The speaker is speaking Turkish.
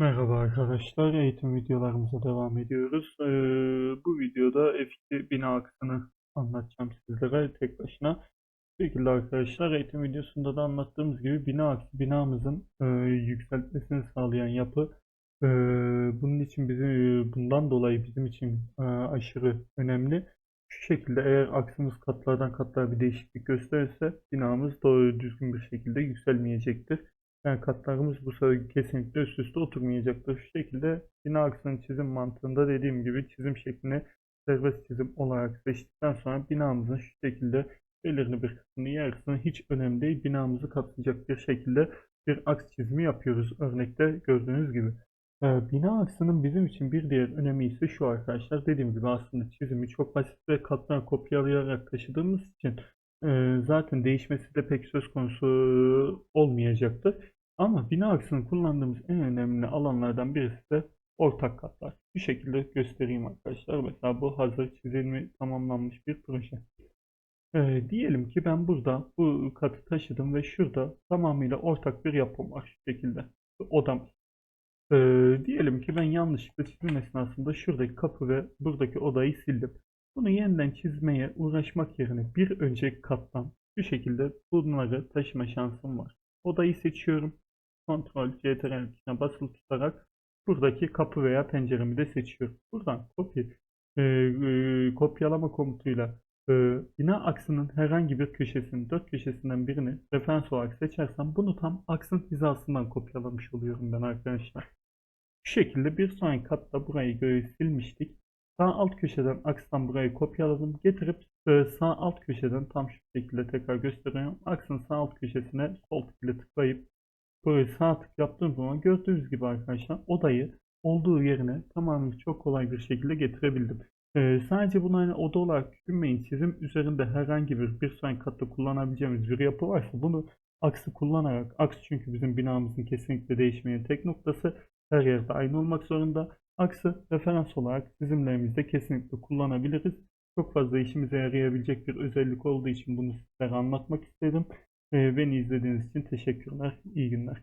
Merhaba arkadaşlar, eğitim videolarımıza devam ediyoruz. Ee, bu videoda F2 bina aksını anlatacağım sizlere tek başına. Bu şekilde arkadaşlar eğitim videosunda da anlattığımız gibi bina aksı binamızın e, yükseltmesini sağlayan yapı. E, bunun için bizim bundan dolayı bizim için e, aşırı önemli. Şu şekilde eğer aksımız katlardan katlara bir değişiklik gösterirse binamız doğru düzgün bir şekilde yükselmeyecektir. Yani katlarımız bu sefer kesinlikle üst üste oturmayacaktır. Şu şekilde bina aksının çizim mantığında dediğim gibi çizim şeklini serbest çizim olarak seçtikten sonra binamızın şu şekilde belirli bir kısmını yarısını hiç önemli değil binamızı kapsayacak bir şekilde bir aks çizimi yapıyoruz. Örnekte gördüğünüz gibi. Ee, bina aksının bizim için bir diğer önemi ise şu arkadaşlar. Dediğim gibi aslında çizimi çok basit ve katlar kopyalayarak taşıdığımız için zaten değişmesi de pek söz konusu olmayacaktır. Ama bina aksını kullandığımız en önemli alanlardan birisi de ortak katlar. Bu şekilde göstereyim arkadaşlar. Mesela bu hazır çizilmi tamamlanmış bir proje. Ee, diyelim ki ben burada bu katı taşıdım ve şurada tamamıyla ortak bir yapım var şu şekilde. Odam. Ee, diyelim ki ben yanlışlıkla çizim esnasında şuradaki kapı ve buradaki odayı sildim. Bunu yeniden çizmeye uğraşmak yerine bir önceki kattan şu şekilde bunları taşıma şansım var. Odayı seçiyorum. Ctrl Ctrl tuşuna basılı tutarak buradaki kapı veya penceremi de seçiyorum. Buradan kopya e, e, kopyalama komutuyla e, bina aksının herhangi bir köşesini, dört köşesinden birini referans olarak seçersem bunu tam aksın hizasından kopyalamış oluyorum ben arkadaşlar. Bu şekilde bir sonraki katta burayı silmiştik. Sağ alt köşeden akstan burayı kopyaladım. Getirip e, sağ alt köşeden tam şu şekilde tekrar gösteriyorum. Aksın sağ alt köşesine sol tıkla tıklayıp böyle sağ tık yaptığım zaman gördüğünüz gibi arkadaşlar odayı olduğu yerine tamamen çok kolay bir şekilde getirebildim. Ee, sadece bunu hani oda olarak düşünmeyin. Çizim üzerinde herhangi bir bir sonraki katta kullanabileceğimiz bir yapı varsa bunu aksı kullanarak, aks çünkü bizim binamızın kesinlikle değişmeyen tek noktası her yerde aynı olmak zorunda. Aksı referans olarak çizimlerimizde kesinlikle kullanabiliriz. Çok fazla işimize yarayabilecek bir özellik olduğu için bunu sizlere anlatmak istedim. Ee, beni izlediğiniz için teşekkürler. İyi günler.